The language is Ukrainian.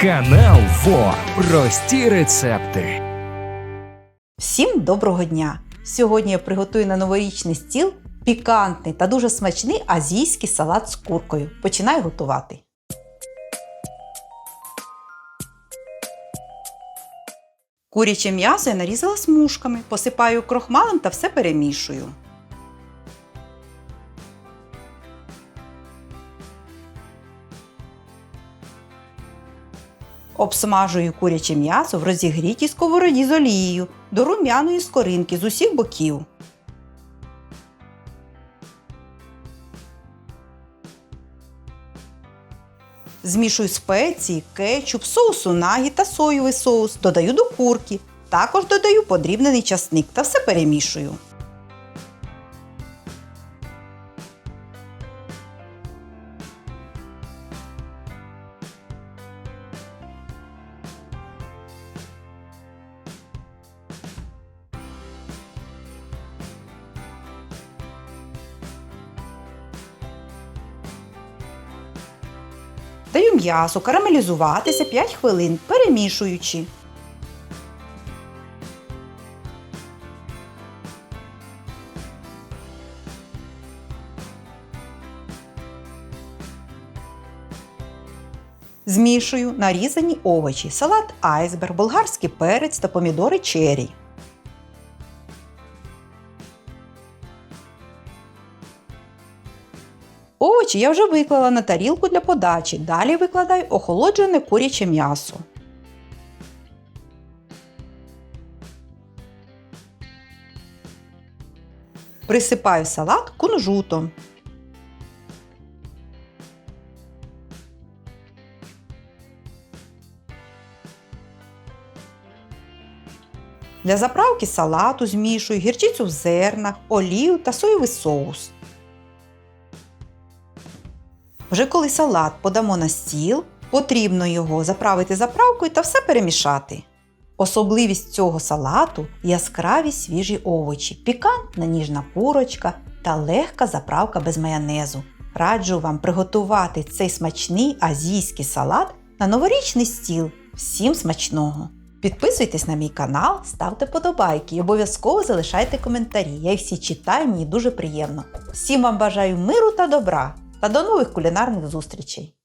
Канал ФО. Прості рецепти. Всім доброго дня! Сьогодні я приготую на новорічний стіл пікантний та дуже смачний азійський салат з куркою. Починаю готувати. Куряче м'ясо я нарізала смужками, посипаю крохмалем та все перемішую. Обсмажую куряче м'ясо в розігрітій сковороді з олією до рум'яної скоринки з усіх боків. Змішую спеції, кетчуп, соус унагі та соєвий соус. Додаю до курки. Також додаю подрібнений часник та все перемішую. Даю м'ясо карамелізуватися 5 хвилин, перемішуючи. Змішую нарізані овочі, салат айсберг, болгарський перець та помідори черрі. Овочі я вже виклала на тарілку для подачі. Далі викладаю охолоджене куряче м'ясо. Присипаю салат кунжутом. Для заправки салату змішую гірчицю в зернах, олію та соєвий соус. Вже коли салат подамо на стіл, потрібно його заправити заправкою та все перемішати. Особливість цього салату яскраві свіжі овочі, пікантна ніжна курочка та легка заправка без майонезу. Раджу вам приготувати цей смачний азійський салат на новорічний стіл. Всім смачного! Підписуйтесь на мій канал, ставте подобайки і обов'язково залишайте коментарі. Я їх всі читаю, мені дуже приємно. Всім вам бажаю миру та добра! Та до нових кулінарних зустрічей!